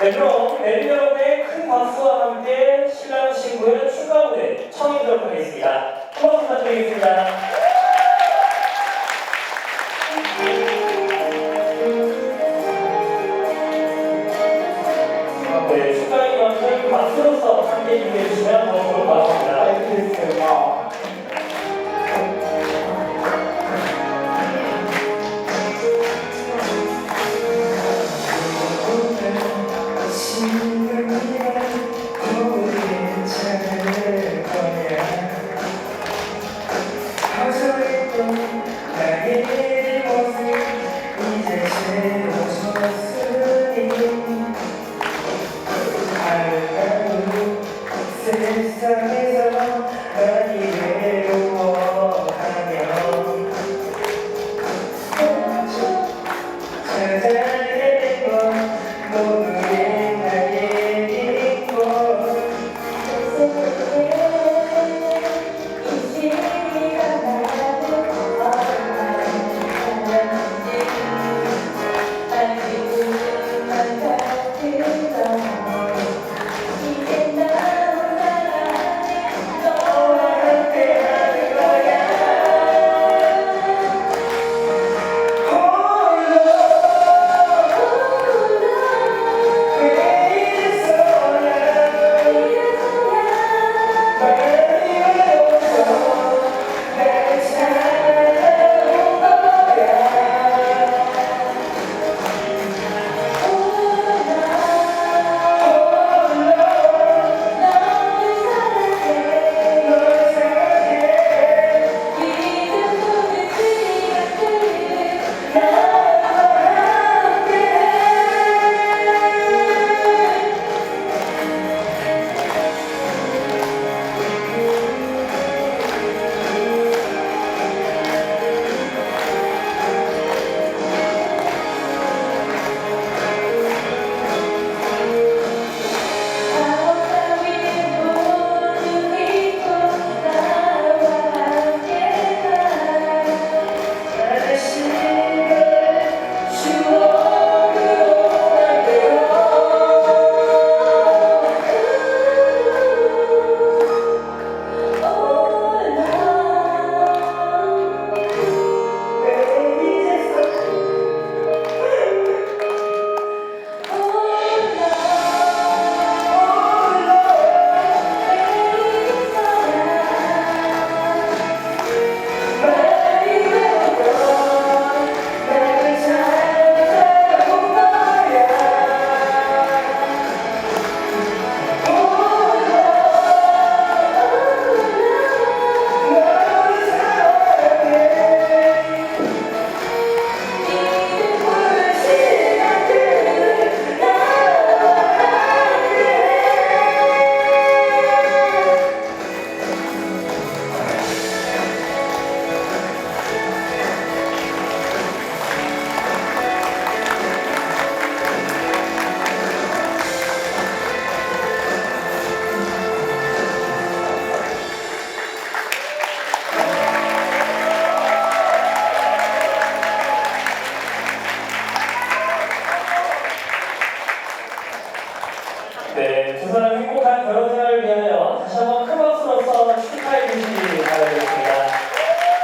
네, 그럼 여러분의 큰 박수와 함께 신랑 신부의 축가 무대 청해드리도록 하겠습니다. 한번 부탁드리겠습니다. 네, 축가인 만큼 박수로서 함께 준비해 주시면 더 좋을 것 같습니다. 세상에서 난 이래로 네, 두 사람 행복한 결혼 생활을 위하여 다시 한번 큰 박수로서 축하해 주시기 바랍니다.